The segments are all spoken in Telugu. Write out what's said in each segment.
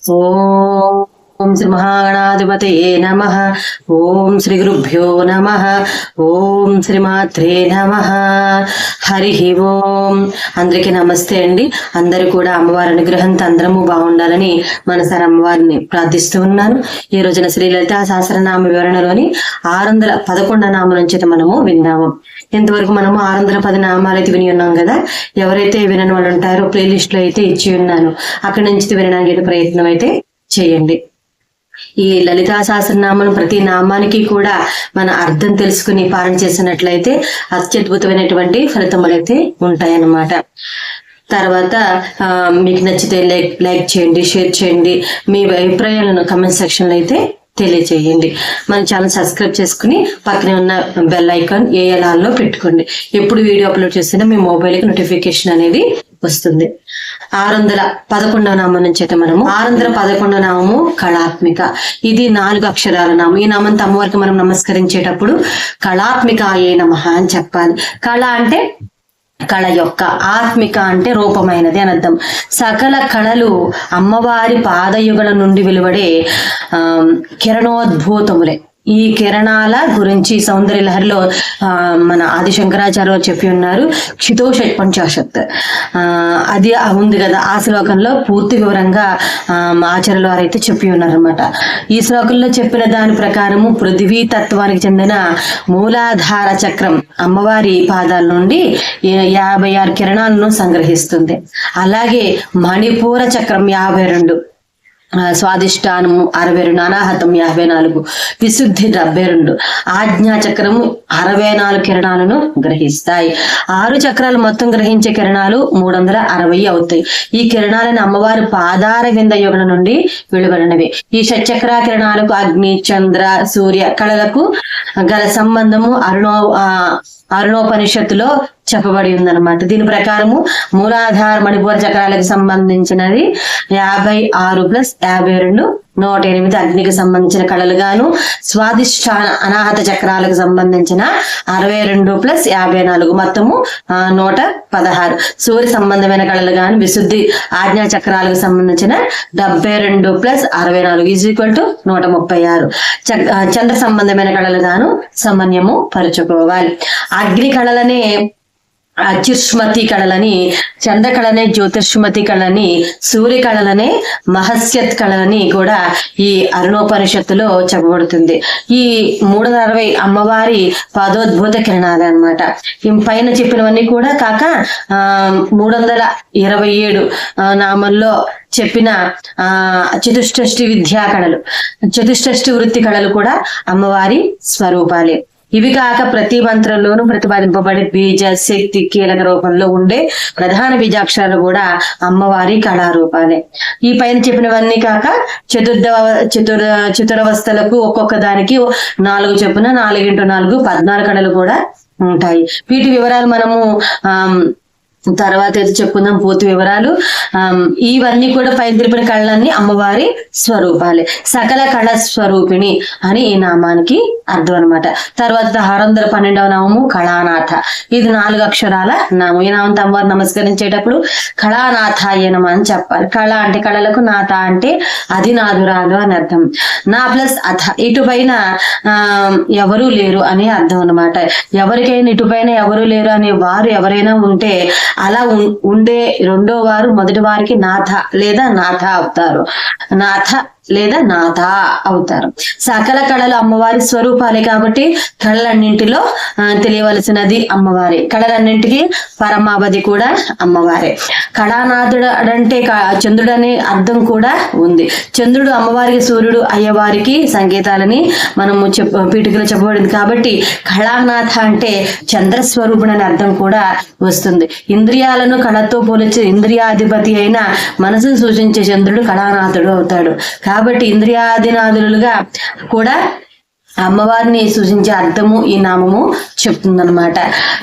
そ。ఓం శ్రీ మహాగణాధిపతయే నమ. ఓం శ్రీ గురుభ్యో నమ. ఓం శ్రీ మాత్రే నమ. హరి ఓం. అందరికీ నమస్తే అండి. అందరూ కూడా అమ్మవారి అనుగ్రహంతో అందరము బాగుండాలని మనసారి అమ్మవారిని ప్రార్థిస్తూ ఉన్నాను. ఈ రోజున శ్రీ లలితా సహస్రనామ వివరణలోని ఆరు వందల పదకొండ నామం నుంచి అయితే మనము విన్నాము. ఇంతవరకు మనము ఆరు వందల పది నామాలు అయితే విని ఉన్నాం కదా. ఎవరైతే వినని వాళ్ళు ఉంటారో ప్లేలిస్ట్లో అయితే ఇచ్చి ఉన్నాను. అక్కడి నుంచి వినడానికి ప్రయత్నం అయితే చేయండి. ఈ లలితా సహస్రనామం ప్రతి నామానికి కూడా మన అర్థం తెలుసుకుని పాలన చేసినట్లయితే అత్యద్భుతమైనటువంటి ఫలితములు అయితే ఉంటాయన్నమాట. తర్వాత ఆ, మీకు నచ్చితే లైక్ లైక్ చేయండి షేర్ చేయండి. మీ అభిప్రాయాలను కమెంట్ సెక్షన్లో అయితే తెలియచేయండి మన ఛానల్ సబ్స్క్రైబ్ చేసుకుని పక్కనే ఉన్న బెల్ ఐకాన్ ఏఎల్ఆర్లో పెట్టుకోండి. ఎప్పుడు వీడియో అప్లోడ్ చేసినా మీ మొబైల్కి నోటిఫికేషన్ అనేది వస్తుంది. ఆరు వందల పదకొండవ నామం నుంచి అయితే మనము ఆరు వందల పదకొండవ నామము కళాత్మిక. ఇది నాలుగు అక్షరాల నామం. ఈ నామంతో అమ్మవారికి మనం నమస్కరించేటప్పుడు కళాత్మిక ఏ నమ అని చెప్పాలి. కళ అంటే కళ యొక్క ఆత్మిక అంటే రూపమైనది అని అర్థం. సకల కళలు అమ్మవారి పాదయుగల నుండి వెలువడే ఆ, కిరణోద్భూతములే. ఈ కిరణాల గురించి సౌందర్య లహరిలో మన ఆది శంకరాచార్య చెప్పి ఉన్నారు. క్షితో షట్పంచాశత్ అది ఉంది కదా ఆ శ్లోకంలో పూర్తి వివరంగా ఆచార్యుల వారు అయితే చెప్పి ఉన్నారనమాట ఈ శ్లోకంలో చెప్పిన దాని ప్రకారము పృథ్వీ తత్వానికి చెందిన మూలాధార చక్రం అమ్మవారి పాదాల నుండి యాభై ఆరు కిరణాలను సంగ్రహిస్తుంది. అలాగే మణిపూర చక్రం యాభై రెండు. స్వాదిష్టానము అరవై రెండు అనాహతం యాభై నాలుగు విశుద్ధి డెబ్బై రెండు ఆజ్ఞా చక్రము అరవై నాలుగు కిరణాలను గ్రహిస్తాయి. ఆరు చక్రాలు మొత్తం గ్రహించే కిరణాలు మూడు వందల అరవై అవుతాయి. ఈ కిరణాలను అమ్మవారి పాదార వింద యుగం నుండి వెలువడినవి. ఈ షట్చక్ర కిరణాలకు అగ్ని చంద్ర సూర్య కళలకు గల సంబంధము అరుణో ఆ, అరుణోపనిషత్తులో చెప్పబడి ఉందన్నమాట. దీని ప్రకారము మూలాధార మణిపూర్ చక్రాలకు సంబంధించినది యాభై ఆరు ప్లస్ యాభై రెండు నూట ఎనిమిది అగ్నికి సంబంధించిన కళలు గాను స్వాదిష్టాన అనాహత చక్రాలకు సంబంధించిన అరవై రెండు ప్లస్ యాభై నాలుగు మొత్తము ఆ, నూట పదహారు. సూర్య సంబంధమైన కళలు గాను విశుద్ధి ఆజ్ఞా చక్రాలకు సంబంధించిన డెబ్బై రెండు ప్లస్ అరవై నాలుగు ఈజ్ ఈక్వల్ టు నూట ముప్పై ఆరు. చంద్ర సంబంధమైన కళలు గాను సమన్యము పరుచుకోవాలి. అగ్ని కళలనే అచుష్మతి కళలని చంద్రకళనే జ్యోతిష్మతి కళని సూర్య కళలనే మహస్యత్ కళలని కూడా ఈ అరుణోపనిషత్తులో చెప్పబడుతుంది ఈ మూడు వందల అరవై అమ్మవారి పాదోద్భూత కిరణాలు అనమాట ఈ పైన చెప్పినవన్నీ కూడా కాక ఆ మూడు వందల ఇరవై ఏడు నామల్లో చెప్పిన ఆ చతుష్టష్టి విద్యా కళలు చతుష్టష్టి వృత్తి కళలు కూడా అమ్మవారి స్వరూపాలే. ఇవి కాక ప్రతి మంత్రంలోనూ ప్రతిపాదింపబడే బీజ శక్తి కీలక రూపంలో ఉండే ప్రధాన బీజాక్షరాలు కూడా అమ్మవారి కళారూపాలే. ఈ పైన చెప్పినవన్నీ కాక చతుర్థ చతుర్ చతురవస్థలకు ఒక్కొక్క దానికి నాలుగు చొప్పున నాలుగింటూ నాలుగు పద్నాలుగు కళలు కూడా ఉంటాయి. వీటి వివరాలు మనము ఆ తర్వాత అయితే చెప్పుకుందాం పూర్తి వివరాలు. ఇవన్నీ కూడా పైన తెలిపిన కళ్ళన్నీ అమ్మవారి స్వరూపాలే. సకల కళ స్వరూపిణి అని ఈ నామానికి అర్థం అనమాట తర్వాత ఆరు వందల పన్నెండవ నామము కళానాథ. ఇది నాలుగు అక్షరాల నామం. ఈ నామంతో అమ్మవారు నమస్కరించేటప్పుడు కళానాథాయ నమ అని చెప్పాలి. కళ అంటే కళలకు నాథ అంటే అది నాదురాలు అని అర్థం. నా ప్లస్ అథ. ఇటుపైన ఆ, ఎవరూ లేరు అని అర్థం అనమాట ఎవరికైనా ఇటుపైన ఎవరు లేరు అనే వారు ఎవరైనా ఉంటే అలా ఉండే రెండో వారు మొదటి వారికి నాథ లేదా నాథ అవుతారు. నాథ లేదా నాథ అవుతారు. సకల కళలు అమ్మవారి స్వరూపాలే కాబట్టి కళలన్నింటిలో తెలియవలసినది అమ్మవారి. కళలన్నింటికి పరమావధి కూడా అమ్మవారే. కళానాథుడు అంటే చంద్రుడు అనే అర్థం కూడా ఉంది. చంద్రుడు అమ్మవారికి సూర్యుడు అయ్యవారికి సంకేతాలని మనము చెప్ పీఠికలో చెప్పబడింది కాబట్టి కళానాథ అంటే చంద్రస్వరూపుడు అనే అర్థం కూడా వస్తుంది. ఇంద్రియాలను కళతో పోలిచే ఇంద్రియాధిపతి అయిన మనసును సూచించే చంద్రుడు కళానాథుడు అవుతాడు. కాబట్టి ఇంద్రియాదినాదులుగా కూడా అమ్మవారిని సూచించే అర్థము ఈ నామము చెప్తుందనమాట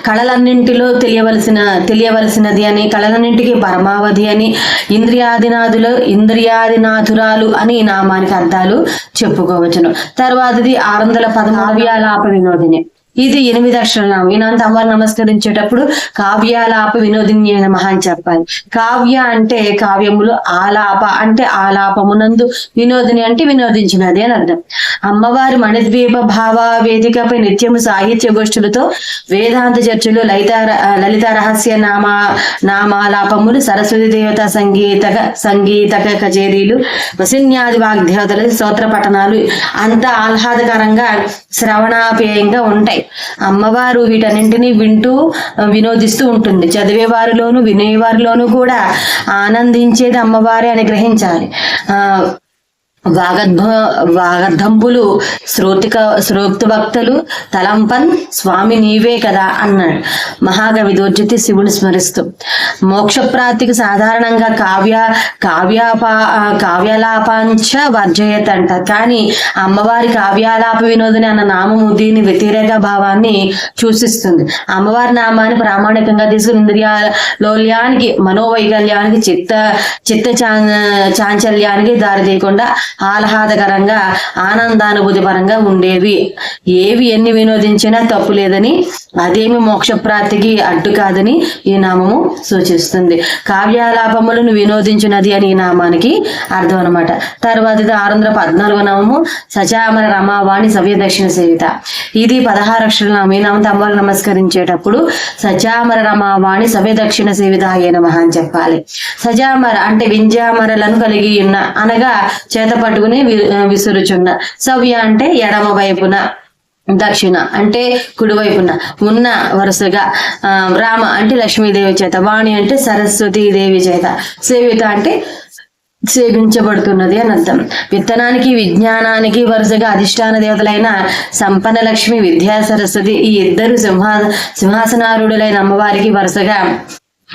కళలన్నింటిలో తెలియవలసిన తెలియవలసినది అని కళలన్నింటికి పరమావధి అని ఇంద్రియాదినాథులు ఇంద్రియాదినాథురాలు అని ఈ నామానికి అర్థాలు చెప్పుకోవచ్చును. తర్వాతది ఆరు వందల పదమావ్యాలాప వినోదిని. ఇది ఎనిమిది అక్షరనామం అమ్మవారు నమస్కరించేటప్పుడు కావ్యాలాప వినోదిని నమః అని చెప్పాలి. కావ్య అంటే కావ్యములు ఆలాప అంటే ఆలాపమునందు వినోదిని అంటే వినోదించినది అని అర్థం. అమ్మవారి మణిద్వీప భావ వేదికపై నిత్యము సాహిత్య గోష్ఠులతో వేదాంత చర్చలు లలిత లలిత రహస్య నామ నామాలాపములు సరస్వతి దేవత సంగీతక సంగీతక కచేరీలు వసిన్యాది వాగ్దేవతల స్తోత్ర పఠనాలు అంత ఆహ్లాదకరంగా శ్రవణాపేయంగా ఉంటాయి. అమ్మవారు వీటన్నింటినీ వింటూ వినోదిస్తూ ఉంటుంది. చదివే వారిలోను వినేవారిలోను కూడా ఆనందించేది అమ్మవారే అని గ్రహించాలి. ఆ వాగద్భ వాగద్దంబులు శ్రోతిక శ్రోక్త భక్తులు తలంపన్ స్వామి నీవే కదా అన్నాడు. మహాకవి దోర్జతి శివుని స్మరిస్తూ. మోక్షప్రాప్తికి సాధారణంగా కావ్య కావ్యాపా కావ్యాలాపాంచ వర్జయత అంటారు కానీ అమ్మవారి కావ్యాలాప వినోదిని అన్న నామము దీని వ్యతిరేక భావాన్ని సూచిస్తుంది. అమ్మవారి నామాన్ని ప్రామాణికంగా తీసుకుని ఇంద్రియాలోల్యానికి మనోవైకల్యానికి చిత్త చిత్త చా- చాంచల్యానికి దారి తీయకుండా ఆహ్లాదకరంగా ఆనందానుభూతి పరంగా ఉండేవి. ఏవి ఎన్ని వినోదించినా తప్పు లేదని అదేమి మోక్షప్రాప్తికి అడ్డు కాదని ఈ నామము సూచిస్తుంది. కావ్యాలాపములను వినోదించినది అని ఈ నామానికి అర్థం అనమాట తర్వాత ఇది ఆరు వందల పద్నాలుగో నామము సచామర రమావాణి సవ్య దక్షిణ సేవిత. ఇది పదహారు అక్షరాల నామం. ఈ నామంతో అమ్మవారికి నమస్కరించేటప్పుడు సచామర రమావాణి సవ్య దక్షిణ సేవిత అయ్యే నమః అని చెప్పాలి. సజామర అంటే వింజామరలను కలిగి ఉన్న అనగా చేత పట్టుకుని విసురుచున్న. సవ్య అంటే ఎడమ వైపున దక్షిణ అంటే కుడివైపున ఉన్న వరుసగా రామ అంటే లక్ష్మీదేవి చేత వాణి అంటే సరస్వతీ దేవి చేత. సేవిత అంటే సేవించబడుతున్నది అని అర్థం. విత్తనానికి విజ్ఞానానికి వరుసగా అధిష్టాన దేవతలైన సంపన్న లక్ష్మి విద్యా సరస్వతి ఈ ఇద్దరు సింహా సింహాసనారుడులైన అమ్మవారికి వరుసగా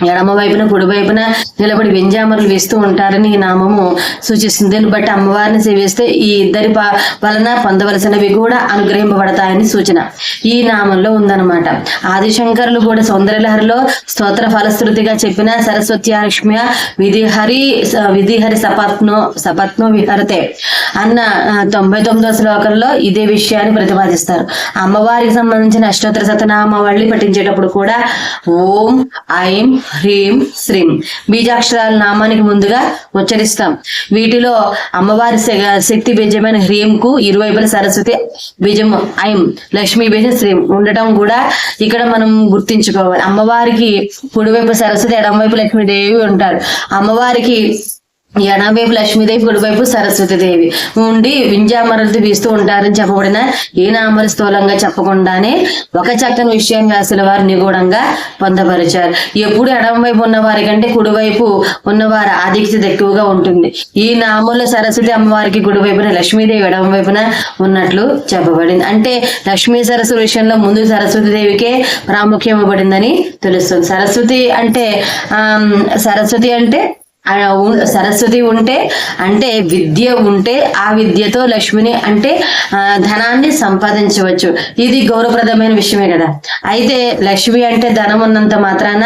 ఎడమ వైపున కుడి వైపున నిలబడి వెంజామరులు వేస్తూ ఉంటారని ఈ నామము సూచిస్తుంది. దీన్ని బట్టి అమ్మవారిని సేవిస్తే ఈ ఇద్దరి ప- వలన పొందవలసినవి కూడా అనుగ్రహింపబడతాయని సూచన. ఈ నామంలో ఉందన్నమాట. ఆదిశంకరులు కూడా సౌందర్యలహరిలో స్తోత్ర ఫలశ్రుతిగా చెప్పిన సరస్వత్యాలక్ష్మ్య విధిహరి విధిహరి సపత్నో సపత్నో విహరతే. అన్న తొంభై తొమ్మిదో శ్లోకంలో ఇదే విషయాన్ని ప్రతిపాదిస్తారు. అమ్మవారికి సంబంధించిన అష్టోత్తర శతనామావళి పఠించేటప్పుడు కూడా ఓం ఐం హ్రీం శ్రీం. బీజాక్షరాల నామానికి ముందుగా ఉచ్చరిస్తాం. వీటిలో అమ్మవారి శ- శక్తి బీజమైన హ్రీంకు ఇరువైపుల సరస్వతి బీజం ఐం లక్ష్మీ బీజం శ్రీం ఉండటం కూడా ఇక్కడ మనం గుర్తించుకోవాలి. అమ్మవారికి కుడివైపు సరస్వతి ఎడమవైపు లక్ష్మీదేవి ఉంటారు. అమ్మవారికి ఎడమవైపు లక్ష్మీదేవి కుడివైపు సరస్వతి దేవి ఉండి వింజామరలు వీస్తూ ఉంటారని చెప్పబడిన ఏ నామల స్థూలంగా చెప్పకుండానే ఒక చక్కని విషయం వ్యాసుల వారు నిగూఢంగా పొందపరిచారు. ఎప్పుడు ఎడమవైపు ఉన్న వారి కంటే కుడివైపు ఉన్నవారి ఆధిక్యత ఎక్కువగా ఉంటుంది. ఈ నామంలో సరస్వతి అమ్మవారికి కుడివైపున లక్ష్మీదేవి ఎడమ వైపున ఉన్నట్లు చెప్పబడింది. అంటే లక్ష్మీ సరస్వతి విషయంలో ముందు సరస్వతి దేవికే ప్రాముఖ్యం ఇవ్వబడిందని తెలుస్తుంది. సరస్వతి అంటే ఆ సరస్వతి అంటే సరస్వతి ఉంటే అంటే విద్య ఉంటే ఆ విద్యతో లక్ష్మిని అంటే ధనాన్ని సంపాదించవచ్చు. ఇది గౌరవప్రదమైన విషయమే కదా. అయితే లక్ష్మి అంటే ధనం ఉన్నంత మాత్రాన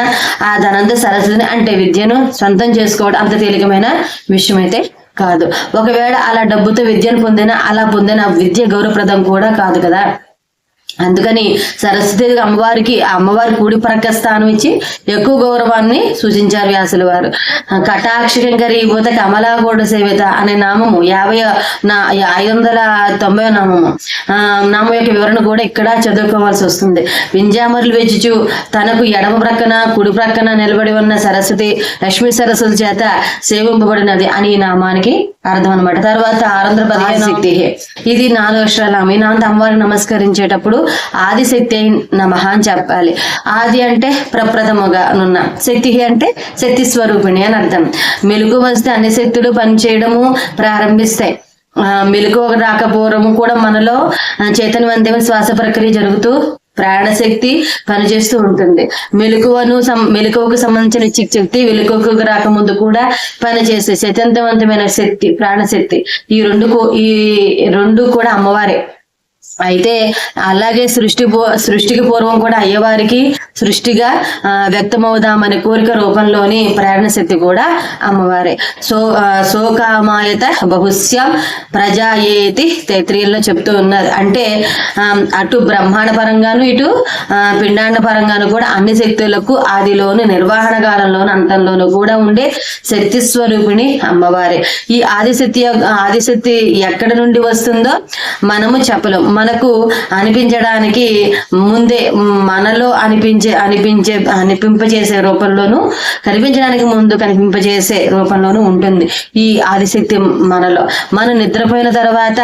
ఆ ధనంతో సరస్వతిని అంటే విద్యను సొంతం చేసుకోవడం అంత తేలికమైన విషయం అయితే కాదు. ఒకవేళ అలా డబ్బుతో విద్యను పొందిన అలా పొందిన విద్య గౌరవప్రదం కూడా కాదు కదా. అందుకని సరస్వతి అమ్మవారికి ఆ అమ్మవారి కూడి ప్రక్క స్థానం ఇచ్చి ఎక్కువ గౌరవాన్ని సూచించారు వ్యాసుల వారు. కటాక్షకం కరిగిపోతే కమలాగోడ సేవిత అనే నామము యాభై నా ఐదు వందల తొంభై నామము. ఆ నామం యొక్క వివరణ కూడా ఇక్కడ చదువుకోవాల్సి వస్తుంది. వింజామరులు వెచ్చుచు తనకు ఎడమ ప్రక్కన కుడి ప్రక్కన నిలబడి ఉన్న సరస్వతి లక్ష్మీ సరస్వతి చేత సేవింపబడినది అని ఈ నామానికి అర్థం అనమాట తర్వాత ఆరంధ్ర పదిహేను శక్తి ఇది నాలుగు అక్షరాల నామంతో అమ్మవారికి నమస్కరించేటప్పుడు ఆదిశక్తి నమః అని చెప్పాలి. ఆది అంటే ప్రప్రథముగా నున్న శక్తి అంటే శక్తి స్వరూపిణి అని అర్థం. మెలుగు వస్తే అన్ని శక్తులు పనిచేయడము ప్రారంభిస్తాయి. ఆ, మెలకు రాకపోవడము కూడా మనలో చైతన్యవంతమైన శ్వాస ప్రక్రియ జరుగుతూ ప్రాణశక్తి పనిచేస్తూ ఉంటుంది. మెలకువను సం మెలకువకు సంబంధించిన శక్తి వెలుగుకు రాకముందు కూడా పనిచేసే చైతన్యవంతమైన శక్తి ప్రాణశక్తి. ఈ రెండు ఈ రెండు కూడా అమ్మవారే. అయితే అలాగే సృష్టి సృష్టికి పూర్వం కూడా అయ్యవారికి సృష్టిగా వ్యక్తమవుదామనే కోరిక రూపంలోని ప్రేరణ శక్తి కూడా అమ్మవారే. సో శోకామాయత బహుశ్యం ప్రజాయేతి తైత్రీయంలో చెప్తూ ఉన్నారు. అంటే అటు బ్రహ్మాండ పరంగాను ఇటు పిండాండ పరంగాను కూడా అన్ని శక్తులకు ఆదిలోను నిర్వహణ కాలంలోను అంతంలోను కూడా ఉండే శక్తి స్వరూపిణి అమ్మవారే. ఈ ఆదిశక్తి యొక్క- ఆదిశక్తి ఎక్కడ నుండి వస్తుందో మనము చెప్పలేం. మనకు అనిపించడానికి ముందే మనలో అనిపించే అనిపించే అనిపింపచేసే రూపంలోను కనిపించడానికి ముందు కనిపింపచేసే రూపంలోనూ ఉంటుంది ఈ ఆదిశక్తి మనలో. మనం నిద్రపోయిన తర్వాత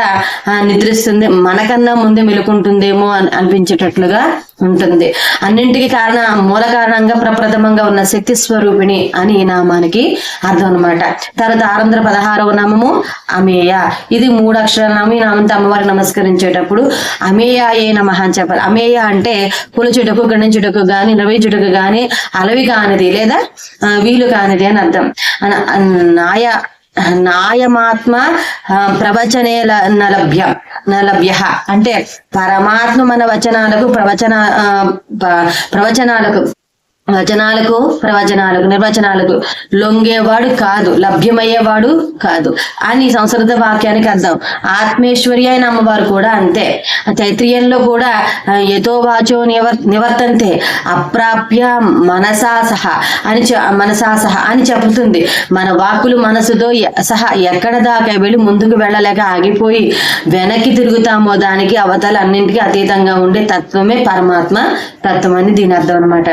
ఆ, నిద్రిస్తుంది మనకన్నా ముందే మెలుకుంటుందేమో అని అనిపించేటట్లుగా ఉంటుంది. అన్నింటికి కారణ మూల కారణంగా ప్రప్రథమంగా ఉన్న శక్తి స్వరూపిణి అని ఈ నామానికి అర్థం అనమాట తర్వాత ఆరంధ్ర పదహారవ నామము అమేయ. ఇది మూడు అక్షరాల నామం. ఈ నామంతో అమ్మవారికి నమస్కరించేటప్పుడు అమేయ ఏ నమ అని చెప్పాలి. అమేయ అంటే పులుచుటకు గణించుటకు గాని నిర్వహించుటకు గాని అలవి కానిది లేదా వీలు కానిది అని అర్థం. అన- నాయ నాయమాత్మ ఆ, ప్రవచనే ల- నలభ్య నలభ్య. అంటే పరమాత్మ మన వచనాలకు ప్రవచన ఆ, ప- ప్రవచనాలకు వచనాలకు ప్రవచనాలకు నిర్వచనాలకు లొంగేవాడు కాదు లభ్యమయ్యేవాడు కాదు. అని సంస్కృత వాక్యానికి అర్థం. ఆత్మేశ్వరి అయిన అమ్మవారు కూడా అంతే. చైత్రియంలో కూడా యథోవాచో నివర్ నివర్తంతే అప్రాప్య మనసా సహ అని మనసా సహ అని చెబుతుంది. మన వాక్కులు మనసుతో సహా ఎక్కడ దాకా వెళ్ళి ముందుకు వెళ్ళలేక ఆగిపోయి వెనక్కి తిరుగుతామో దానికి అవతలన్నింటికి అతీతంగా ఉండే తత్వమే పరమాత్మ తత్వం అని దీని అర్థం అనమాట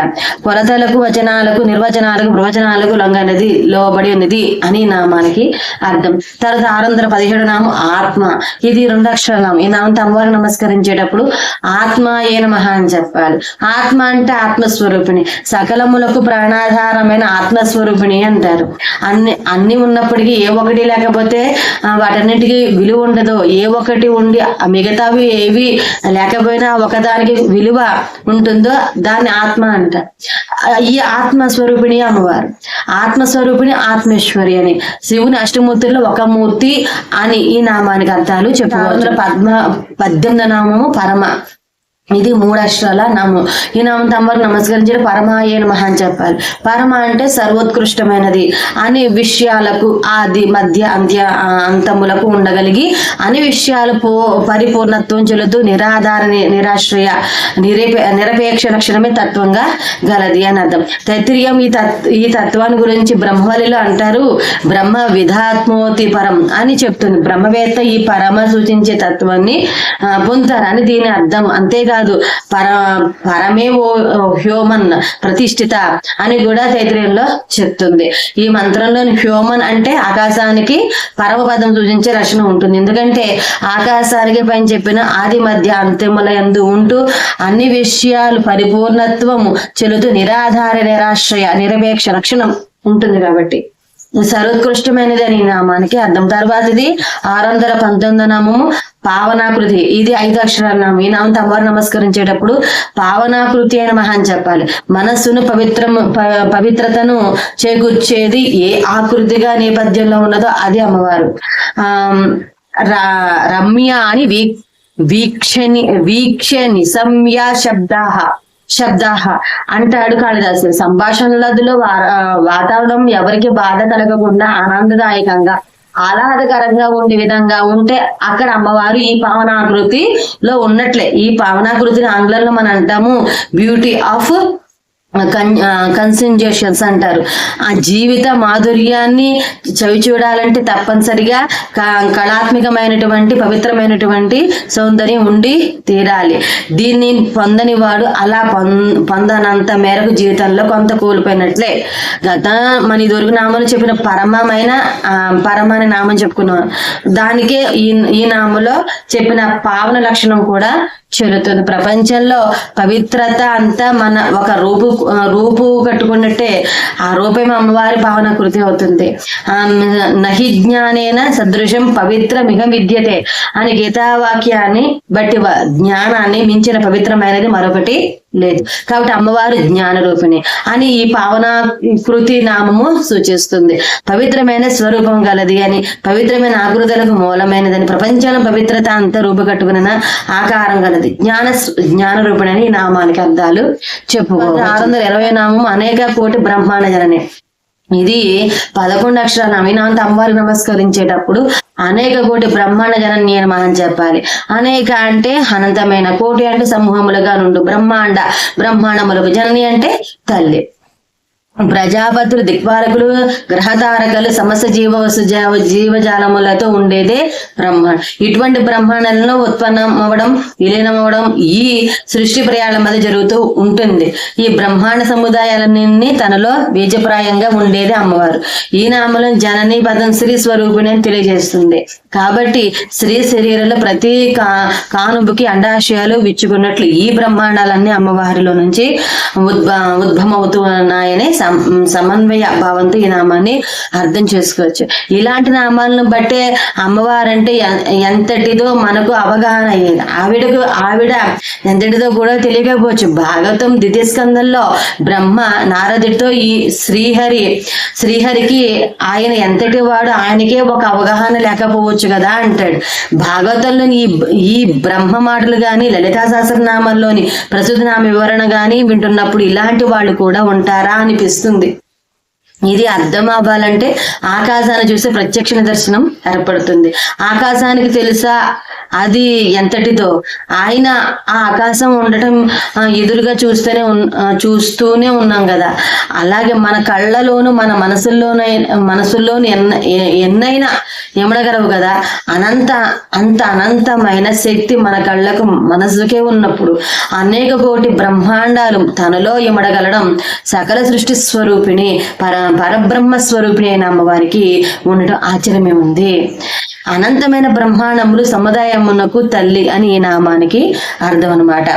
కొలతలకు వచనాలకు నిర్వచనాలకు ప్రవచనాలకు లొంగనది లోబడి ఉన్నది అని నామానికి అర్థం. తర్వాత ఆరు వందల పదిహేడు నామం ఆత్మ. ఇది రెండు అక్షరాల నామం. ఈ నామంతో అమ్మవారికి నమస్కరించేటప్పుడు ఆత్మ ఏ మహా అని చెప్పాలి. ఆత్మ అంటే ఆత్మస్వరూపిణి. సకలములకు ప్రాణాధారమైన ఆత్మస్వరూపిణి అంటారు. అన్ని అన్ని ఉన్నప్పటికీ ఏ ఒకటి లేకపోతే వాటన్నిటికి వాటన్నిటికీ విలువ ఉండదు. ఏ ఒకటి ఉండి మిగతావి ఏవి లేకపోయినా ఒకదానికి విలువ ఉంటుందో దాన్ని ఆత్మ అంట ఈ ఆత్మస్వరూపిణి అమ్మవారు. ఆత్మస్వరూపిణి ఆత్మేశ్వరి అని. శివుని అష్టమూర్తుల్లో ఒక మూర్తి అని ఈ నామానికి అర్థాలు చెప్పుకోవచ్చు. పద్మ పద్దెనిమిది నామము పరమ. ఇది మూడు అక్షరాల నామం. ఈ నామంతో అమ్మవారికి నమస్కరించడం పరమాయ నమః అని చెప్పాలి. పరమ అంటే సర్వోత్కృష్టమైనది. అనే విషయాలకు ఆది మధ్య అంత్య అంతములకు ఉండగలిగి అన్ని విషయాలు పో పరిపూర్ణత్వం చెల్లుతూ నిరాధార నిరాశ్రయ నిరపే నిరపేక్ష లక్షణమే తత్వంగా గలది అని అర్థం. తైత్రీయం ఈ తత్ ఈ తత్వాన్ని గురించి బ్రహ్మవలిలో అంటారు. బ్రహ్మ విధాత్మోతి పరం అని చెప్తుంది. బ్రహ్మవేత్త ఈ పరమ సూచించే తత్వాన్ని పొందుతారు పొందుతారని దీని అర్థం. అంతేకాదు పర పరమే ఓ హ్యూమన్ ప్రతిష్ఠిత అని కూడా తైత్రీయంలో చెప్తుంది. ఈ మంత్రంలోని హ్యూమన్ అంటే ఆకాశానికి పరమపదం సూచించే రచన ఉంటుంది. ఎందుకంటే ఆకాశానికి పైన చెప్పిన ఆది మధ్య అంత్యముల యందు ఉంటూ అన్ని విషయాలు పరిపూర్ణత్వము చెలుతూ నిరాధార నిరాశ్రయ నిరపేక్ష లక్షణం ఉంటుంది కాబట్టి. సర్వోత్కృష్టమైనది అని ఈ నామానికి అర్థం. తర్వాతది ఆరు వందల పంతొమ్మిది నామము పావనాకృతి. ఇది ఐదు అక్షరాల నామం. ఈ నామం అమ్మవారు నమస్కరించేటప్పుడు పావనాకృతి అయిన మహా అని చెప్పాలి. మనస్సును పవిత్రము ప- పవిత్రతను చేకూర్చేది ఏ ఆకృతిగా నేపథ్యంలో ఉన్నదో అది అమ్మవారు. ఆ ర- రమ్య అని వీ వీక్షని వీక్ష నిసమ్య శబ్దాహ. శబ్దాహ అంటాడు కాళిదాసు. సంభాషణలదులో వా- వాతావరణం ఎవరికి బాధ కలగకుండా ఆనందదాయకంగా ఆహ్లాదకరంగా ఉండే విధంగా ఉంటే అక్కడ అమ్మవారు ఈ పావనాకృతిలో ఉన్నట్లే. ఈ పావనాకృతిని ఆంగ్లంలో మనం అంటాము బ్యూటీ ఆఫ్ కన్సెన్జేషన్స్ అంటారు. ఆ జీవిత మాధుర్యాన్ని చవి చూడాలంటే తప్పనిసరిగా క- కళాత్మకమైనటువంటి పవిత్రమైనటువంటి సౌందర్యం ఉండి తీరాలి. దీన్ని పొందని వాడు అలా పొందనంత మేరకు జీవితంలో కొంత కోల్పోయినట్లే. గత మన ఇదివరకు నామలు చెప్పిన పరమమైన ఆ, పరమ అనే నామం చెప్పుకున్నాం. దానికే ఈ ఈ నామలో చెప్పిన పావన లక్షణం కూడా చెల్లుతుంది ప్రపంచంలో పవిత్రత అంతా మన ఒక రూపు రూపు కట్టుకున్నట్టే ఆ రూపం అమ్మవారి భావన కృతి అవుతుంది. ఆ, నహి జ్ఞానేన సదృశం పవిత్ర మిగ విద్యతే అని గీతావాక్యాన్ని బట్టి జ్ఞానాన్ని మించిన పవిత్రమైనది మరొకటి లేదు. కాబట్టి అమ్మవారు జ్ఞాన రూపిణి అని ఈ పావన కృతి నామము సూచిస్తుంది. పవిత్రమైన స్వరూపం గలది అని పవిత్రమైన ఆకృతులకు మూలమైనదని ప్రపంచంలో పవిత్రత అంత రూపకట్టుకున్న ఆకారం గలది. జ్ఞాన జ్ఞాన రూపిణి అని ఈ నామానికి అర్థాలు చెప్పుకోవచ్చు. ఆరు వందల ఇరవై నామం అనేక కోటి బ్రహ్మాండ జనని ఇది పదకొండు అక్షరాలు అవినాంత అమ్మవారికి నమస్కరించేటప్పుడు అనేక కోటి బ్రహ్మాండ జనని మనం చెప్పాలి. అనేక అంటే అనంతమైన కోటి అంటే సమూహములుగా నుండు బ్రహ్మాండ. బ్రహ్మాండములకు జనని అంటే తల్లి. ప్రజాపతులు దిక్పాలకులు గ్రహతారకలు సమస్త జీవ వస్తు జీవజాలములతో ఉండేదే బ్రహ్మాండం ఇటువంటి బ్రహ్మాండంలో ఉత్పన్నం అవ్వడం విలీనం అవ్వడం ఈ సృష్టి ప్రయాణం మధ్య జరుగుతూ ఉంటుంది. ఈ బ్రహ్మాండ సముదాయాలన్నీ తనలో బీజప్రాయంగా ఉండేది అమ్మవారు. ఈ నామలం జనని పదం శ్రీ స్వరూపిణి తెలియజేస్తుంది. కాబట్టి స్త్రీ శరీరంలో ప్రతి కా కానుబుకి అండాశయాలు విచ్చుకున్నట్లు ఈ బ్రహ్మాండాలన్నీ అమ్మవారిలో నుంచి ఉద్భ ఉద్భమవుతూ ఉన్నాయని సమన్వయ భావంతో ఈ నామాన్ని అర్థం చేసుకోవచ్చు. ఇలాంటి నామాలను బట్టే అమ్మవారంటే ఎంతటిదో మనకు అవగాహన అయ్యేది. ఆవిడకు ఆవిడ ఎంతటిదో కూడా తెలియకపోవచ్చు. భాగవతం ద్వితీయ స్కందంలో బ్రహ్మ నారదుడితో ఈ శ్రీహరి శ్రీహరికి ఆయన ఎంతటి వాడు ఆయనకే ఒక అవగాహన లేకపోవచ్చు కదా అంటాడు. భాగవతంలోని ఈ ఈ బ్రహ్మ మాటలు గాని లలితా సహస్రనామంలోని ప్రస్తుత నామ వివరణ గాని వింటున్నప్పుడు ఇలాంటి వాళ్ళు కూడా ఉంటారా అనిపిస్తుంది. ఇస్తుంది ఇది అర్థం అవ్వాలంటే ఆకాశాన్ని చూసే ప్రత్యక్ష దర్శనం ఏర్పడుతుంది. ఆకాశానికి తెలుసా అది ఎంతటిదో? ఆయన ఆ ఆకాశం ఉండటం ఎదురుగా చూస్తూనే ఉన్- చూస్తూనే ఉన్నాం కదా. అలాగే మన కళ్ళలోను మన మనసుల్లోనై మనసుల్లోను ఎన్న ఎన్నైనా ఎమడగలవు కదా. అనంత అంత అనంతమైన శక్తి మన కళ్ళకు మనసుకే ఉన్నప్పుడు అనేక కోటి బ్రహ్మాండాలు తనలో ఇమడగలడం సకల సృష్టి స్వరూపిణి పర పరబ్రహ్మ స్వరూపిణి అయిన అమ్మవారికి ఉండటం ఆశ్చర్యమే ఉంది. అనంతమైన బ్రహ్మాండములు సముదాయమునకు తల్లి అని ఈ నామానికి అర్థం అన్నమాట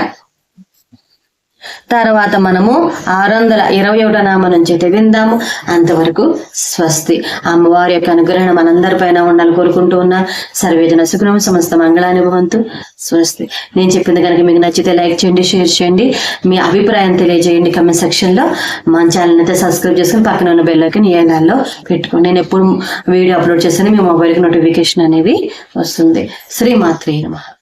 తర్వాత మనము ఆరు వందల ఇరవై ఒకటో నామం నుంచి అయితే విందాము. అంతవరకు స్వస్తి. అమ్మవారి యొక్క అనుగ్రహం మనందరిపైన ఉండాలని కోరుకుంటూ ఉన్నా. సర్వేజన సుఖనం సమస్త మంగళాన్ని భవంతు. స్వస్తి. నేను చెప్పింది కనుక మీకు నచ్చితే లైక్ చేయండి షేర్ చేయండి. మీ అభిప్రాయం తెలియజేయండి కమెంట్ సెక్షన్లో. మా ఛానల్ అయితే సబ్స్క్రైబ్ చేసుకుని పక్కన ఉన్న బెల్ నియాలలో పెట్టుకోండి. నేను ఎప్పుడు వీడియో అప్లోడ్ చేస్తాను మీ మొబైల్కి నోటిఫికేషన్ అనేది వస్తుంది. శ్రీమాత్రి నమః.